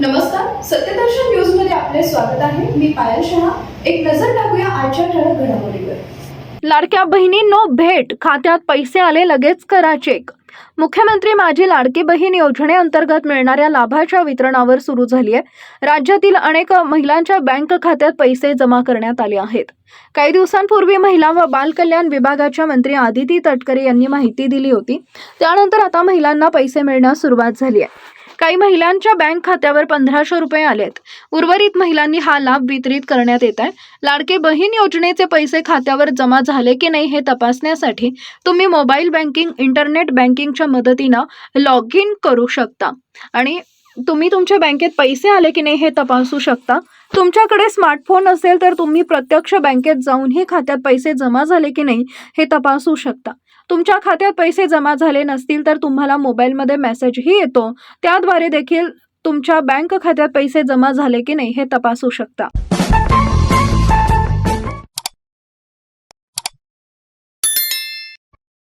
नमस्कार सत्यदर्शन न्यूजमध्ये आपले स्वागत आहे. मी पायल शहा. एक नजर टाकूया आजच्या ठळक घडामोडीवर. लाडक्या बहिणींनो भेट. खात्यात पैसे आले लगेच करा चेक मुख्यमंत्री माझी लाडकी बहीण योजनेअंतर्गत मिळणाऱ्या लाभाच्या वितरणावर सुरू झाली आहे राज्यातील अनेक महिलांच्या बँक खात्यात पैसे जमा करण्यात आले आहेत. काही दिवसांपूर्वी महिला व बाल कल्याण विभागाच्या मंत्री आदिती तटकरे यांनी माहिती दिली होती. त्यानंतर आता महिलांना पैसे मिळण्यास सुरुवात झाली आहे काही महिलांच्या बँक खात्यावर पंधराशे रुपये आलेत. उर्वरित महिलांनी हा लाभ वितरित करण्यात येत आहे. लाडके बहीण योजनेचे पैसे खात्यावर जमा झाले की नाही हे तपासण्यासाठी तुम्ही मोबाईल बँकिंग इंटरनेट बँकिंगच्या मदतीनं लॉग इन करू शकता. आणि तुम्ही तुमच्या बँकेत पैसे आले की नाही हे तपासू शकता? तुमच्याकडे स्मार्टफोन असेल तर तुम्ही प्रत्यक्ष बँकेत जाऊनही खात्यात पैसे जमा झाले की नाही हे तपासू शकता. तुमच्या खात्यात पैसे जमा झाले नसतील तर तुम्हाला मोबाईलमध्ये मेसेजही येतो. त्याद्वारे देखील तुमच्या बँक खात्यात पैसे जमा झाले की नाही हे तपासू शकता.